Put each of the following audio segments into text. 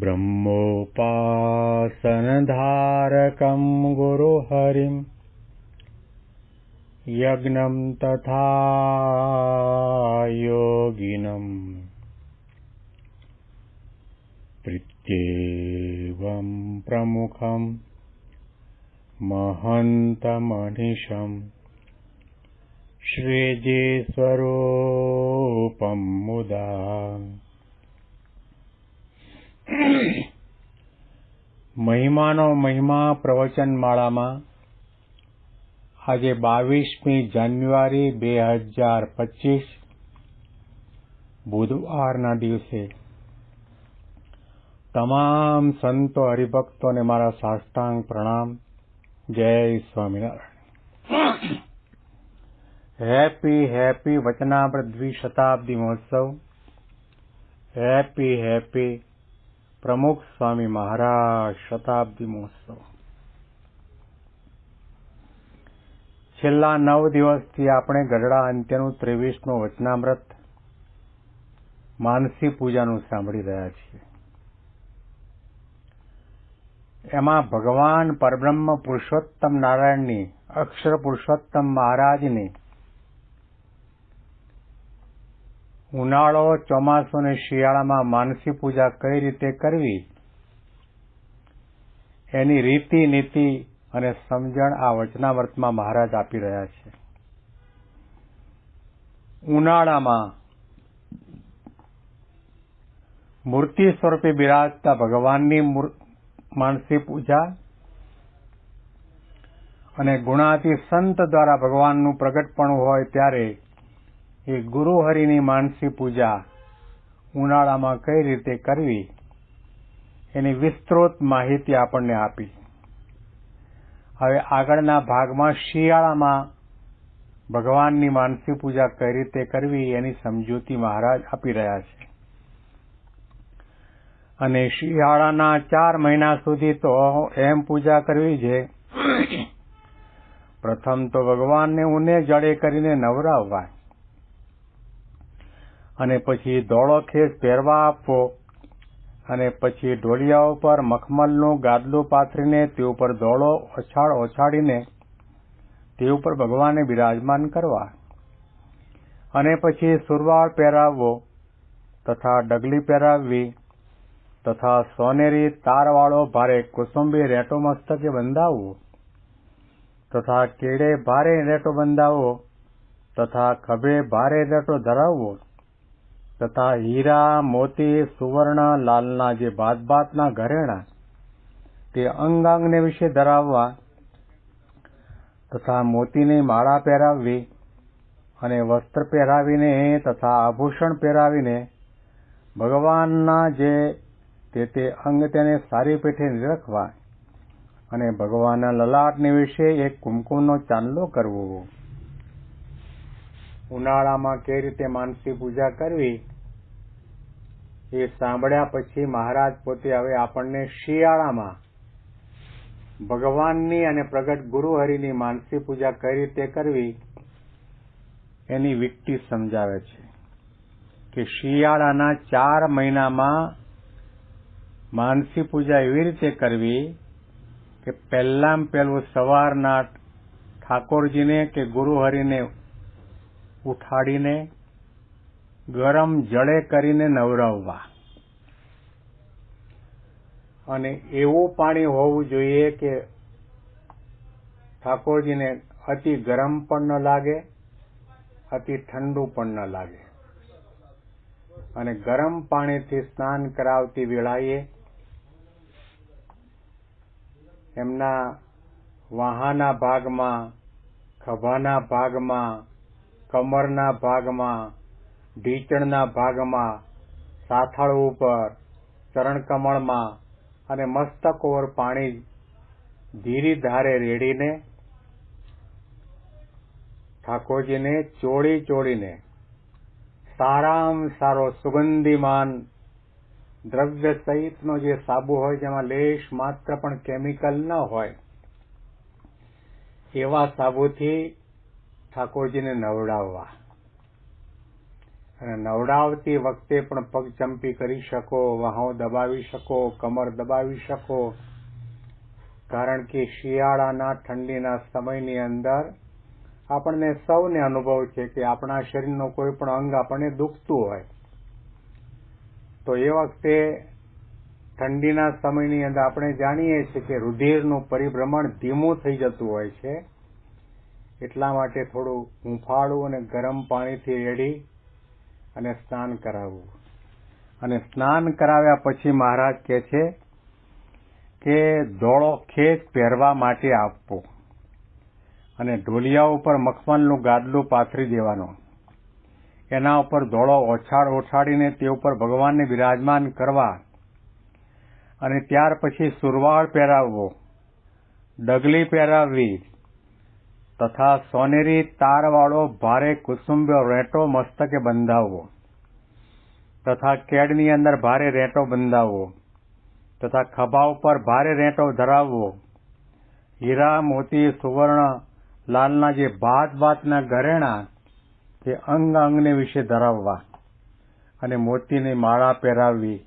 ब्रह्मोपासनधारकं गुरुहरिम् यज्ञं तथा योगिनम् प्रीत्येवं प्रमुखम् महन्तमनिशम् श्रीजीस्वरूपं मुदा મહિમાનો મહિમા પ્રવચન માળામાં આજે બાવીસમી જાન્યુઆરી બે હજાર પચીસ બુધવારના દિવસે તમામ સંતો હરિભક્તોને મારા સાષ્ટાંગ પ્રણામ. જય સ્વામિનારાયણ. હેપી હેપી વચનામૃત દ્વિશતાબ્દી મહોત્સવ. હેપી હેપી પ્રમુખ સ્વામી મહારાજ શતાબ્દી મહોત્સવ. છેલ્લા નવ દિવસથી આપણે ગઢડા અંત્યનું ત્રેવીસમું વચનામૃત માનસી પૂજાનું સાંભળી રહ્યા છીએ. એમાં ભગવાન પરબ્રહ્મ પુરુષોત્તમ નારાયણની, અક્ષર પુરુષોત્તમ મહારાજની ઉનાળો, ચોમાસું અને શિયાળામાં માનસી પૂજા કઈ રીતે કરવી? એની રીતિ, નીતિ અને સમજણ આ વચનાવર્તમાં મહારાજ આપી રહ્યા છે. ઉનાળામાં મૂર્તિ સ્વરૂપે બિરાજતા ભગવાનની માનસી પૂજા અને ગુણાતી સંત દ્વારા ભગવાનનું પ્રગટપણું હોય ત્યારે એ ગુરુહરિની માનસી પૂજા ઉનાળામાં કઈ રીતે કરવી, એની વિસ્તૃત માહિતી આપણને આપી. હવે આગળના ભાગમાં શિયાળામાં ભગવાનની માનસી પૂજા કઈ રીતે કરવી એની સમજૂતી મહારાજ આપી રહ્યા છે. અને શિયાળાના ચાર મહિના સુધી તો એમ પૂજા કરવી છે, પ્રથમ તો ભગવાનને ઊને જડે કરીને નવરાવવા અને પછી ધોળો ખેસ પહેરવા આપવો. અને પછી ઢોલિયા ઉપર મખમલનું ગાદલું પાથરીને તે ઉપર ધોળો ઓછાળ ઓછાડીને તે ઉપર ભગવાનને બિરાજમાન કરવા. અને પછી સુરવાળ પહેરાવવો તથા ડગલી પહેરાવવી તથા સોનેરી તારવાળો ભારે કુસુંબી રેટો મસ્તકે બંધાવવો તથા કેળે ભારે રેટો બંધાવવો તથા ખભે ભારે રેટો ધરાવવો. તથા હીરા, મોતી, સુવર્ણ, લાલના જે ભાતભાતના ઘરેણા, તે અંગાંગને વિશે ધરાવવા તથા મોતીની માળા પહેરાવવી અને વસ્ત્ર પહેરાવીને તથા આભૂષણ પહેરાવીને ભગવાનના જે તે તે અંગ તેને સારી પેઠે નિરખવા અને ભગવાનના લલાટને વિશે એક કુમકુમનો ચાંદલો કરવો. ઉનાળામાં કઈ રીતે માનસી પૂજા કરવી, એ સાંભળ્યા પછી મહારાજ પોતે હવે આપણને શિયાળામાં ભગવાનની અને પ્રગટ ગુરુહરિની માનસી પૂજા કઈ રીતે કરવી, એની વિકટી સમજાવે છે કે શિયાળાના ચાર મહિનામાં માનસી પૂજા એવી રીતે કરવી કે પહેલામાં પહેલું સવારના ઠાકોરજીને કે ગુરુહરિને ઉઠાડીને, ગરમ જળે કરીને નવરાવવા. અને એવું પાણી હોવું જોઈએ કે ઠાકોરજીને અતિ ગરમ પણ ન લાગે, અતિ ઠંડુ પણ ન લાગે. અને ગરમ પાણીથી સ્નાન કરાવતી વેળાએ એમના વાહાના ભાગમાં, ખભાના ભાગમાં કમરના ભાગમાં, ઢીચણના ભાગમાં, સાથળ ઉપર, ચરણકમળમાં અને મસ્તક ઓવર પાણી ધીરી ધારે રેડીને ઠાકોરજીને ચોળી ચોળીને સારામાં સારો સુગંધીમાન દ્રવ્ય સહિતનો જે સાબુ હોય જેમાં લેશ માત્ર પણ કેમિકલ ન હોય, એવા સાબુથી ઠાકોરજીને નવડાવવા. અને નવડાવતી વખતે પણ પગ ચંપી કરી શકો, વાહો દબાવી શકો, કમર દબાવી શકો. કારણ કે શિયાળાના ઠંડીના સમયની અંદર આપણને સૌને અનુભવ છે કે આપણા શરીરનો કોઈ પણ અંગ આપણને દુખતું હોય. તો એ વખતે ઠંડીના સમયની અંદર આપણે જાણીએ છીએ કે રુધિરનું પરિભ્રમણ ધીમું થઈ જતું હોય છે. એટલા માટે થોડું હૂંફાળું અને ગરમ પાણીથી રેડી અને સ્નાન કરાવવું. અને સ્નાન કરાવ્યા પછી મહારાજ કહે છે કે ધોળો ખેત પહેરવા માટે આપવો અને ઢોલિયા ઉપર મખમલનું ગાદલું પાથરી દેવાનો. એના ઉપર ધોળો ઓછાડ ઓછાડીને તે ઉપર ભગવાનને બિરાજમાન કરવા અને ત્યાર પછી સુરવાળ પહેરાવવો, ડગલી પહેરાવવી તથા સોનેરી તારવાળો ભારે કુસુંબ્યો રેટો મસ્તકે બંધાવવો. તથા કેડની અંદર ભારે રેટો બંધાવવો. તથા ખભા ઉપર ભારે રેટો ધરાવવો. હીરા, મોતી, સુવર્ણ, લાલના જે ભાત ભાતના ઘરેણા તે અંગ અંગને વિશે ધરાવવા અને મોતીની માળા પહેરાવવી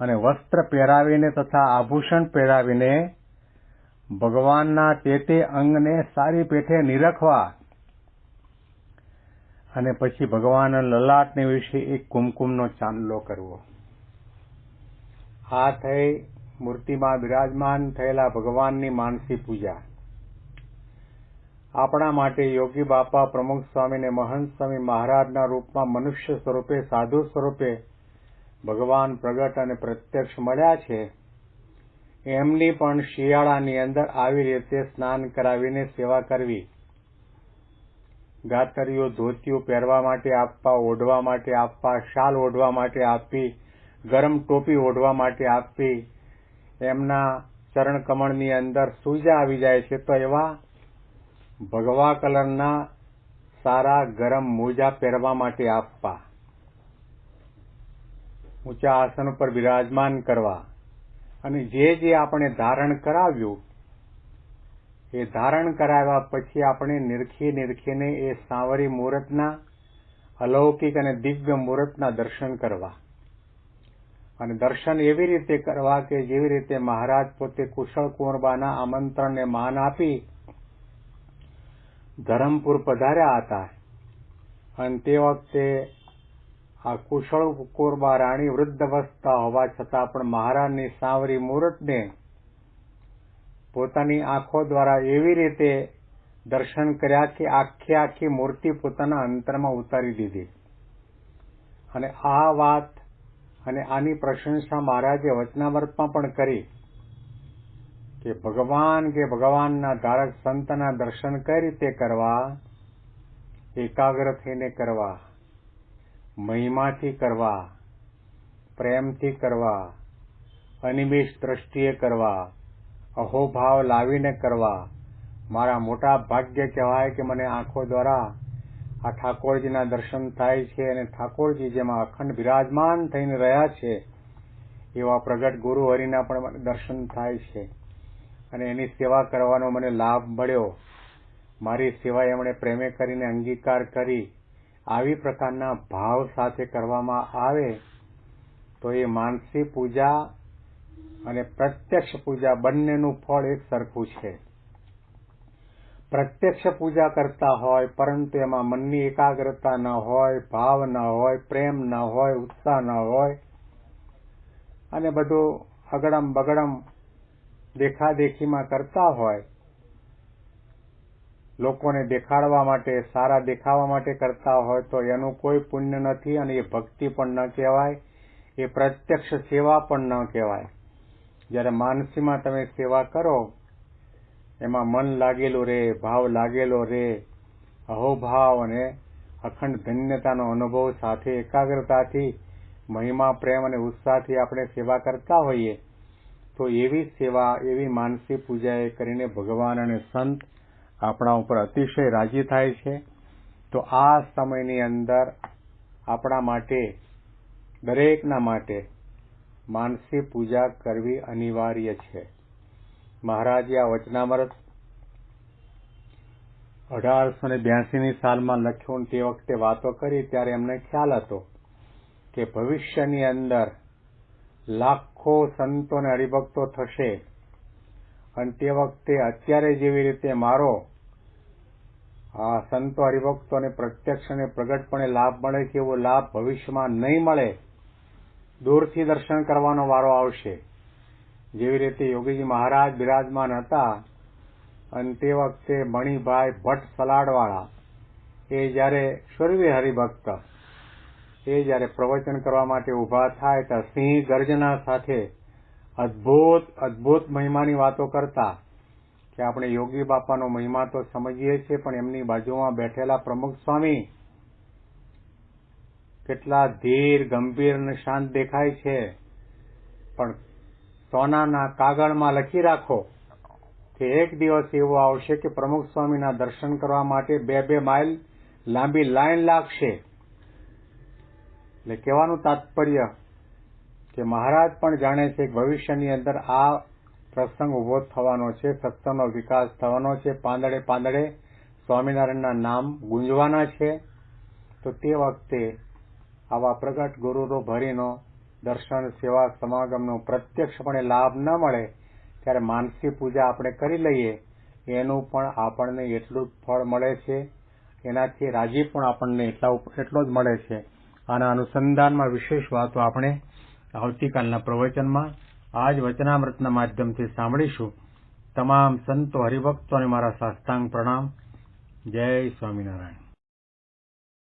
અને વસ્ત્ર પહેરાવીને તથા આભૂષણ પહેરાવીને ભગવાનના તે અંગને સારી પેઠે નિરખવા. અને પછી ભગવાન લલાટને વિશે એક કુમકુમનો ચાંદલો કરવો. આ થઈ મૂર્તિમાં બિરાજમાન થયેલા ભગવાનની માનસી પૂજા. આપણા માટે યોગી બાપા પ્રમુખ સ્વામીને મહંત સ્વામી મહારાજના રૂપમાં મનુષ્ય સ્વરૂપે, સાધુ સ્વરૂપે ભગવાન પ્રગટ અને પ્રત્યક્ષ મળ્યા છે. એમની પણ શિયાળાની અંદર આવી રીતે સ્નાન કરાવીને સેવા કરવી. ગાતરીઓ ધોતીઓ પહેરવા માટે આપવા, ઓઢવા માટે આપવા, શાલ ઓઢવા માટે આપવી, ગરમ ટોપી ઓઢવા માટે આપવી. એમના ચરણ કમળની અંદર સૂજા આવી જાય છે તો એવા ભગવા કલરના સારા ગરમ મોજા પહેરવા માટે આપવા. ઊંચા આસન ઉપર બિરાજમાન કરવા. અને જે જે આપણે ધારણ કરાવ્યું, એ ધારણ કરાવ્યા પછી આપણે નિરખી નિરખીને એ સાંવરી મુહૂર્તના અલૌકિક અને દિવ્ય મુહૂર્તના દર્શન કરવા. અને દર્શન એવી રીતે કરવા કે જેવી રીતે મહારાજ પોતે કુશળ કુંવરબાના આમંત્રણને માન આપી, ધરમપુર પધાર્યા હતા. અને તે વખતે આ કુશળ કોરબા રાણી વૃદ્ધવસ્થા હોવા છતાં પણ મહારાજની સાંવરી મુહૂર્તને પોતાની આંખો દ્વારા એવી રીતે દર્શન કર્યા કે આખી આખી મૂર્તિ પોતાના અંતરમાં ઉતારી દીધી. અને આ વાત અને આની પ્રશંસા મહારાજે વચનામૃતમાં પણ કરી કે ભગવાન કે ભગવાનના ધારક સંતના દર્શન કઈ રીતે કરવા? એકાગ્ર થઈને કરવા. મહિમાથી કરવા, પ્રેમથી કરવા, અનિમિષ દ્રષ્ટિએ કરવા, અહોભાવ લાવીને કરવા. મારા મોટા ભાગ્ય કહેવાય કે મને આંખો દ્વારા આ ઠાકોરજીના દર્શન થાય છે અને ઠાકોરજી જેમાં અખંડ બિરાજમાન થઈને રહ્યા છે, એવા પ્રગટ ગુરુ હરિના પણ દર્શન થાય છે. અને એની સેવા કરવાનો મને લાભ મળ્યો. મારી સેવા એમણે પ્રેમે કરીને અંગીકાર કરી. આવી પ્રકારના ભાવ સાથે કરવામાં આવે તો એ માનસી પૂજા અને પ્રત્યક્ષ પૂજા બંનેનું ફળ એક સરખું છે. પ્રત્યક્ષ પૂજા કરતા હોય, પરંતુ એમાં મનની એકાગ્રતા ન હોય, ભાવ ન હોય, પ્રેમ ન હોય, ઉત્સાહ ન હોય, અને બધું અગડમ બગડમ દેખાદેખીમાં કરતા હોય લોકોને દેખાડવા માટે, સારા દેખાવા માટે કરતા હોય તો એનું કોઈ પુણ્ય નથી અને એ ભક્તિ પણ ન કહેવાય, એ પ્રત્યક્ષ સેવા પણ ન કહેવાય. જ્યારે માનસીમાં તમે સેવા કરો, એમાં મન લાગેલું રે, ભાવ લાગેલો રે, અહોભાવ અને અખંડ ધન્યતાનો અનુભવ સાથે, એકાગ્રતાથી, મહિમા, પ્રેમ અને ઉત્સાહથી આપણે સેવા કરતા હોઈએ, તો એવી સેવા, એવી માનસી પૂજા એ કરીને ભગવાન અને સંત આપણા ઉપર અતિશય રાજી થાય છે, તો આ સમયની અંદર આપણા માટે, દરેકના માટે માનસી પૂજા કરવી અનિવાર્ય છે. મહારાજે આ વચનામૃત અઢારસો ને બ્યાસીની સાલમાં લખ્યું તે વખતે વાતો કરી ત્યારે એમને ખ્યાલ હતો કે ભવિષ્યની અંદર લાખો સંતો અને હરિભક્તો થશે અને તે વખતે અત્યારે જેવી રીતે મારો આ સંતો હરિભક્તોને પ્રત્યક્ષ અને પ્રગટપણે લાભ મળે છે, એવો લાભ ભવિષ્યમાં નહીં મળે, દૂરથી દર્શન કરવાનો વારો આવશે. જેવી રીતે યોગીજી મહારાજ બિરાજમાન હતા અને તે વખતે મણિભાઈ ભટ્ટ સલાડવાળા, એ જ્યારે સુરવી હરિભક્ત, એ જ્યારે પ્રવચન કરવા માટે ઊભા થાય, ત્યાં સિંહ ગર્જના સાથે અદ્ભુત અદ્ભુત મહિમાની વાતો કરતા કે આપણે યોગી બાપાનો મહિમા તો સમજીએ છીએ, પણ એમની બાજુમાં બેઠેલા પ્રમુખ સ્વામી કેટલા ધીર, ગંભીર અને શાંત દેખાય છે. પણ સોનાના કાગળમાં લખી રાખો કે એક દિવસ એવો આવશે કે પ્રમુખ સ્વામીના દર્શન કરવા માટે બે બે માઇલ લાંબી લાઈન લાગશે. એટલે કહેવાનું તાત્પર્ય કે મહારાજ પણ જાણે છે કે ભવિષ્યની અંદર આ પ્રસંગ ઊભો થવાનો છે, સત્સંગનો વિકાસ થવાનો છે. પાંદડે પાંદડે સ્વામિનારાયણના નામ ગુંજવાના છે. તો તે વખતે આવા પ્રગટ ગુરુનો ભરીનો દર્શન, સેવા, સમાગમનો પ્રત્યક્ષપણે લાભ ન મળે, ત્યારે માનસી પૂજા આપણે કરી લઈએ. એનું પણ આપણને એટલું જ ફળ મળે છે. એનાથી રાજી પણ આપણને એટલા એટલો જ મળે છે. આના અનુસંધાનમાં વિશેષ વાતો આપણે આવતીકાલના પ્રવચનમાં આ જ વચનામૃતના માધ્યમથી સાંભળીશું તમામ સંતો હરિભક્તોને મારા સાષ્ટાંગ પ્રણામ. જય સ્વામિનારાયણ.